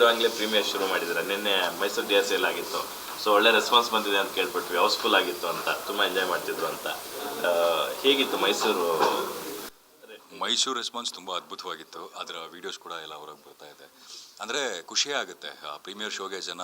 ಗೊತ್ತಿರೋಂಗ್ಲೇ premier ಶುರು ಮಾಡಿದ್ದಾರೆ? ನಿನ್ನೆ ಮೈಸೂರು ಡಿ ಎಸ್ ಎಲ್ ಆಗಿತ್ತು. ಸೊ ಒಳ್ಳೆ ರೆಸ್ಪಾನ್ಸ್ ಬಂದಿದೆ ಅಂತ ಕೇಳ್ಬಿಟ್ವಿ ಹೌಸ್ಫುಲ್ ಆಗಿತ್ತು ಅಂತ, ತುಂಬ ಎಂಜಾಯ್ ಮಾಡ್ತಿದ್ರು ಅಂತ. ಹೇಗಿತ್ತು ಮೈಸೂರು? ಮೈಸೂರು ರೆಸ್ಪಾನ್ಸ್ ತುಂಬ ಅದ್ಭುತವಾಗಿತ್ತು. ಅದರ ವೀಡಿಯೋಸ್ ಕೂಡ ಎಲ್ಲ ಹೊರಗೆ ಬರ್ತಾ ಇದೆ. ಅಂದರೆ ಖುಷಿ ಆಗುತ್ತೆ. ಪ್ರೀಮಿಯರ್ ಶೋಗೆ ಜನ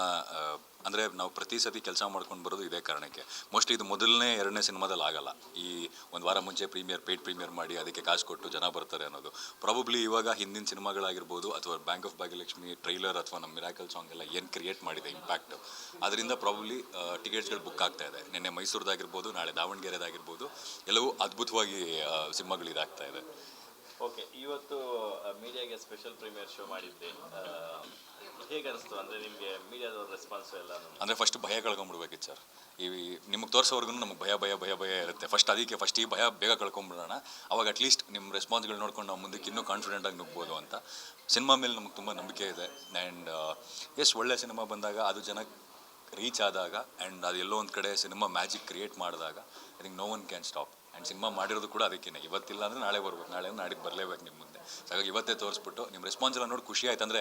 ಅಂದರೆ ನಾವು ಪ್ರತಿ ಸತಿ ಕೆಲಸ ಮಾಡ್ಕೊಂಡು ಬರೋದು ಇದೇ ಕಾರಣಕ್ಕೆ. ಮೋಸ್ಟ್ಲಿ ಇದು ಮೊದಲನೇ, ಎರಡನೇ ಸಿನಿಮಾದಲ್ಲಿ ಆಗಲ್ಲ. ಈ ಒಂದು ವಾರ ಮುಂಚೆ ಪ್ರೀಮಿಯರ್ ಪೇಡ್ ಪ್ರೀಮಿಯರ್ ಮಾಡಿ ಅದಕ್ಕೆ ಕಾಸು ಕೊಟ್ಟು ಜನ ಬರ್ತಾರೆ ಅನ್ನೋದು. ಪ್ರಾಬಬ್ಲಿ ಇವಾಗ ಹಿಂದಿನ ಸಿನಿಮಾಗಳಾಗಿರ್ಬೋದು ಅಥವಾ ಬ್ಯಾಂಕ್ ಆಫ್ ಭಾಗ್ಯಲಕ್ಷ್ಮಿ ಟ್ರೈಲರ್ ಅಥವಾ ನಮ್ಮ ಮಿರಾಕಲ್ ಸಾಂಗ್ ಎಲ್ಲ ಏನು ಕ್ರಿಯೇಟ್ ಮಾಡಿದೆ ಇಂಪ್ಯಾಕ್ಟ್ ಅದರಿಂದ ಪ್ರಾಬಬ್ಲಿ ಟಿಕೆಟ್ಸ್ಗಳು ಬುಕ್ ಆಗ್ತಾ ಇದೆ. ನಿನ್ನೆ ಮೈಸೂರದಾಗಿರ್ಬೋದು, ನಾಳೆ ದಾವಣಗೆರೆದಾಗಿರ್ಬೋದು. ಎಲ್ಲವೂ ಅದ್ಭುತವಾಗಿ ಸಿನಿಮಾಗಳು ಇದಾಗ್ತಾ ಇದೆ. ಓಕೆ ಇವತ್ತು ಮೀಡಿಯಾಗೆ ಸ್ಪೆಷಲ್ ಪ್ರೀಮಿಯರ್ ಶೋ ಮಾಡಿದ್ದೆ ಹೇಗೆ ಅನಿಸ್ತು ಅಂದರೆ ನಿಮಗೆ ಮೀಡಿಯಾದವ್ರ ರೆಸ್ಪಾನ್ಸ್ ಎಲ್ಲ ಅಂದರೆ ಫಸ್ಟ್ ಭಯ ಕಳ್ಕೊಂಡ್ಬಿಡ್ಬೇಕಿತ್ತು ಸರ್ ಈ ನಿಮಗೆ ತೋರಿಸೋವರೆಗೂ ನಮಗೆ ಭಯ ಭಯ ಭಯ ಭಯ ಇರುತ್ತೆ. ಫಸ್ಟ್ ಅದಕ್ಕೆ ಫಸ್ಟ್ ಈ ಭಯ ಬೇಗ ಕಳ್ಕೊಂಡ್ಬಿಡೋಣ ಅವಾಗ ಅಟ್ಲೀಸ್ಟ್ ನಿಮ್ಮ ರೆಸ್ಪಾನ್ಸ್ಗಳು ನೋಡ್ಕೊಂಡು ನಾವು ಮುಂದಕ್ಕೆ ಇನ್ನೂ ಕಾನ್ಫಿಡೆಂಟಾಗಿ ನುಗ್ಬೋದು ಅಂತ. ಸಿನಿಮಾ ಮೇಲೆ ನಮಗೆ ತುಂಬ ನಂಬಿಕೆ ಇದೆ. ಆ್ಯಂಡ್ ಎಸ್ ಒಳ್ಳೆ ಸಿನಿಮಾ ಬಂದಾಗ ಅದು ಜನ ರೀಚ್ ಆದಾಗ ಆ್ಯಂಡ್ ಅದು ಎಲ್ಲೋ ಒಂದು ಕಡೆ ಸಿನಿಮಾ ಮ್ಯಾಜಿಕ್ ಕ್ರಿಯೇಟ್ ಮಾಡಿದಾಗ I think no one can stop and cinema ಮಾಡಿರೋದು ಕೂಡ ಅದಕ್ಕೇನೆ. ಇವತ್ತಿಲ್ಲ ಅಂದರೆ ನಾಳೆ ಬರ್ಬೇಕು. ನಾಳೆ ನಾಡಿದ್ದು ಬರಲೇಬೇಕು ನಿಮ್ಮ ಮುಂದೆ. ಹಾಗಾಗಿ ಇವತ್ತೇ ತೋರಿಸ್ಬಿಟ್ಟು ನಿಮ್ಮ ರೆಸ್ಪಾನ್ಸ್ ಎಲ್ಲ ನೋಡಿ ಖುಷಿ ಆಯ್ತು ಅಂದರೆ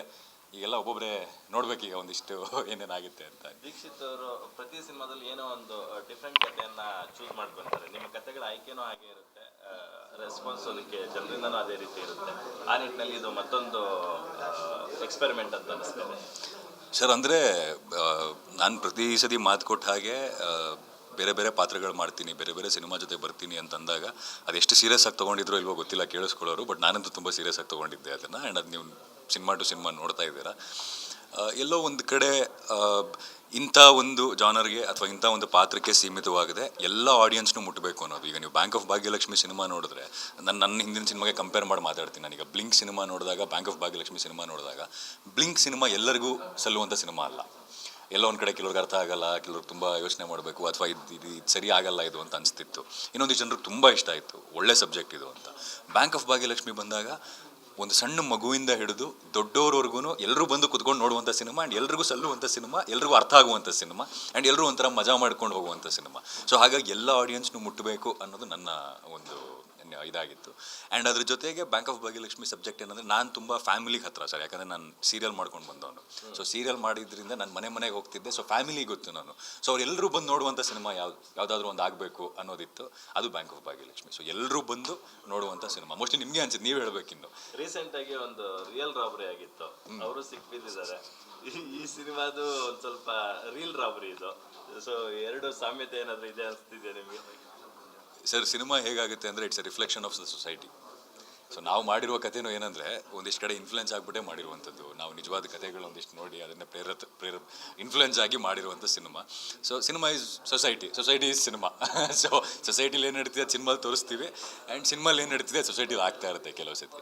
ಈಗೆಲ್ಲ ಒಬ್ಬೊಬ್ಬರೇ ನೋಡ್ಬೇಕೀಗ ಒಂದಿಷ್ಟು ಏನೇನಾಗುತ್ತೆ ಅಂತ ದೀಕ್ಷಿತ್ ಅವರು ಪ್ರತಿ ಸಿನಿಮಾದಲ್ಲಿ ಏನೋ ಒಂದು ಡಿಫ್ರೆಂಟ್ ಕಥೆಯನ್ನ ಚೂಸ್ ಮಾಡಿ ಬರ್ತಾರೆ ನಿಮ್ಮ ಕಥೆಗಳ ಆಯ್ಕೆನೂ ಹಾಗೆ ಇರುತ್ತೆ. ರೆಸ್ಪಾನ್ಸ್ ಅದಕ್ಕೆ ಜನರಿಂದನೂ ಅದೇ ರೀತಿ ಇರುತ್ತೆ. ಆ ನಿಟ್ಟಿನಲ್ಲಿ ಇದು ಮತ್ತೊಂದು ಎಕ್ಸ್ಪೆರಿಮೆಂಟ್ ಅಂತ ಅನಿಸ್ತದೆ. ಸರ್ ಅಂದರೆ ನಾನು ಪ್ರತಿ ಸತಿ ಮಾತು ಕೊಟ್ಟ ಹಾಗೆ ಬೇರೆ ಬೇರೆ ಪಾತ್ರಗಳು ಮಾಡ್ತೀನಿ, ಬೇರೆ ಬೇರೆ ಸಿನಿಮಾ ಜೊತೆ ಬರ್ತೀನಿ ಅಂತಂದಾಗ ಅದೆಷ್ಟು ಸೀರಿಯಸ್ ಆಗಿ ತೊಗೊಂಡಿದ್ರು ಇಲ್ವೋ ಗೊತ್ತಿಲ್ಲ, ಕೇಳಿಸ್ಕೊಳ್ಳೋರು ಬಟ್ ನಾನಂತೂ ತುಂಬ ಸೀರಿಯಸ್ ಆಗಿ ತೊಗೊಂಡಿದ್ದೆ ಅದನ್ನು. ಆ್ಯಂಡ್ ಅದು ನೀವು ಸಿನಿಮಾ ಟು ಸಿನಿಮಾ ನೋಡ್ತಾ ಇದ್ದೀರಾ. ಎಲ್ಲೋ ಒಂದು ಕಡೆ ಇಂಥ ಒಂದು ಜಾನರ್ಗೆ ಅಥವಾ ಇಂಥ ಒಂದು ಪಾತ್ರಕ್ಕೆ ಸೀಮಿತವಾಗಿದೆ. ಎಲ್ಲ ಆಡಿಯನ್ಸ್ನು ಮುಟ್ಟಬೇಕು ಅನ್ನೋದು. ಈಗ ನೀವು ಬ್ಯಾಂಕ್ ಆಫ್ ಭಾಗ್ಯಲಕ್ಷ್ಮಿ ಸಿನಿಮಾ ನೋಡಿದ್ರೆ, ನಾನು ನನ್ನ ಹಿಂದಿನ ಸಿನಿಮಾಗೆ ಕಂಪೇರ್ ಮಾಡಿ ಮಾತಾಡ್ತೀನಿ. ನಾನೀಗ ಬ್ಲಿಂಕ್ ಸಿನಿಮಾ ನೋಡಿದಾಗ ಬ್ಯಾಂಕ್ ಆಫ್ ಭಾಗ್ಯಲಕ್ಷ್ಮಿ ಸಿನಿಮಾ ನೋಡಿದಾಗ ಬ್ಲಿಂಕ್ ಸಿನಿಮಾ ಎಲ್ಲರಿಗೂ ಸಲ್ಲುವಂಥ ಸಿನಿಮಾ ಅಲ್ಲ. ಎಲ್ಲೋ ಒಂದು ಕಡೆ ಕೆಲವ್ರಿಗೆ ಅರ್ಥ ಆಗಲ್ಲ ಕೆಲವ್ರಿಗೆ ತುಂಬ ಯೋಚನೆ ಮಾಡಬೇಕು, ಅಥವಾ ಇದು ಇದು ಇದು ಸರಿ ಆಗಲ್ಲ ಇದು ಅಂತ ಅನಿಸ್ತಿತ್ತು. ಇನ್ನೊಂದು ಜನರಿಗೆ ತುಂಬ ಇಷ್ಟ ಆಯಿತು, ಒಳ್ಳೆ ಸಬ್ಜೆಕ್ಟ್ ಇದು ಅಂತ. ಬ್ಯಾಂಕ್ ಆಫ್ ಭಾಗ್ಯಲಕ್ಷ್ಮಿ ಬಂದಾಗ ಒಂದು ಸಣ್ಣ ಮಗುವಿಂದ ಹಿಡಿದು ದೊಡ್ಡವ್ರವರೆಗೂ ಎಲ್ಲರೂ ಬಂದು ಕುತ್ಕೊಂಡು ನೋಡುವಂಥ ಸಿನಿಮಾ ಆ್ಯಂಡ್ ಎಲ್ರಿಗೂ ಸಲ್ಲುವಂಥ ಸಿನಿಮಾ, ಎಲ್ರಿಗೂ ಅರ್ಥ ಆಗುವಂಥ ಸಿನಿಮಾ ಆ್ಯಂಡ್ ಎಲ್ಲರೂ ಒಂಥರ ಮಜಾ ಮಾಡ್ಕೊಂಡು ಹೋಗುವಂಥ ಸಿನಿಮಾ. ಸೊ ಹಾಗಾಗಿ ಎಲ್ಲ ಆಡಿಯನ್ಸ್ನು ಮುಟ್ಟಬೇಕು ಅನ್ನೋದು ನನ್ನ ಒಂದು ಇದಾಗಿತ್ತು. ಆ್ಯಂಡ್ ಅದ್ರ ಜೊತೆಗೆ ಬ್ಯಾಂಕ್ ಆಫ್ ಭಾಗ್ಯಲಕ್ಷ್ಮಿ ಸಬ್ಜೆಕ್ಟ್ ಏನಂದರೆ ನಾನು ತುಂಬ ಫ್ಯಾಮಿಲಿಗೆ ಹತ್ರ ಸರ್ ಯಾಕಂದರೆ ನಾನು ಸೀರಿಯಲ್ ಮಾಡ್ಕೊಂಡು ಬಂದವನು. ಸೊ ಸೀರಿಯಲ್ ಮಾಡಿದ್ರಿಂದ ನಾನು ಮನೆ ಮನೆಗೆ ಹೋಗ್ತಿದ್ದೆ ಸೊ ಫ್ಯಾಮಿಲಿ ಗೊತ್ತು ನಾನು. ಸೊ ಅವರೆಲ್ಲರೂ ಬಂದು ನೋಡುವಂಥ ಸಿನಿಮಾ ಯಾವ್ದು ಯಾವುದಾದ್ರೂ ಒಂದು ಆಗಬೇಕು ಅನ್ನೋದಿತ್ತು. ಅದು ಬ್ಯಾಂಕ್ ಆಫ್ ಭಾಗ್ಯಲಕ್ಷ್ಮಿ ಸೊ ಎಲ್ಲರೂ ಬಂದು ನೋಡುವಂಥ ಸಿನಿಮಾ ಮೋಸ್ಟ್ಲಿ ನಿಮಗೆ ಅನ್ಸುತ್ತೆ ನೀವು ಹೇಳಬೇಕಿನ್ನು. ರೀಸೆಂಟ್ ಆಗಿ ಒಂದು ರಿಯಲ್ ರಾಬರಿ ಆಗಿತ್ತು. ಅವರು ಸಿಕ್ಬಿದ್ದಿದ್ದಾರೆ ಈ- ಈ ಸಿನಿಮಾದು ಒಂದು ಸ್ವಲ್ಪ ರೀಲ್ ರಾಬರಿ ಇದು. ಸೊ ಎರಡು ಸಾಮ್ಯತೆ ಏನಾದರೂ ಇದೆ ಅನಿಸ್ತಿದೆ ನಿಮಗೆ? ಸರ್, ಸಿನಿಮಾ ಹೇಗಾಗುತ್ತೆ ಅಂದರೆ it's a reflection of the society so ನಾವು ಮಾಡಿರುವ ಕಥೆನೂ ಏನಂದರೆ, ಒಂದಿಷ್ಟು ಕಡೆ ಇನ್ಫ್ಲುಯೆನ್ಸ್ ಆಗಿಬಿಟ್ಟೆ ಮಾಡಿರುವಂಥದ್ದು. ನಾವು ನಿಜವಾದ ಕಥೆಗಳು ಒಂದಿಷ್ಟು ನೋಡಿ ಅದನ್ನು ಪ್ರೇರತ್, ಪ್ರೇರ ಇನ್ಫ್ಲುಯೆನ್ಸ್ ಆಗಿ ಮಾಡಿರುವಂಥ cinema. So cinema is society society is cinema. So ಸೊಸೈಟಿಲಿ ಏನು ನಡೀತಿದೆ, ಸಿನಿಮಾಲಿ ತೋರಿಸ್ತೀವಿ. ಆ್ಯಂಡ್ ಸಿನಿಮಾಲಿ ಏನು ನಡೀತಿದೆ ಸೊಸೈಟಿಲಿ ಆಗ್ತಾ ಇರುತ್ತೆ ಕೆಲವು ಸತಿ.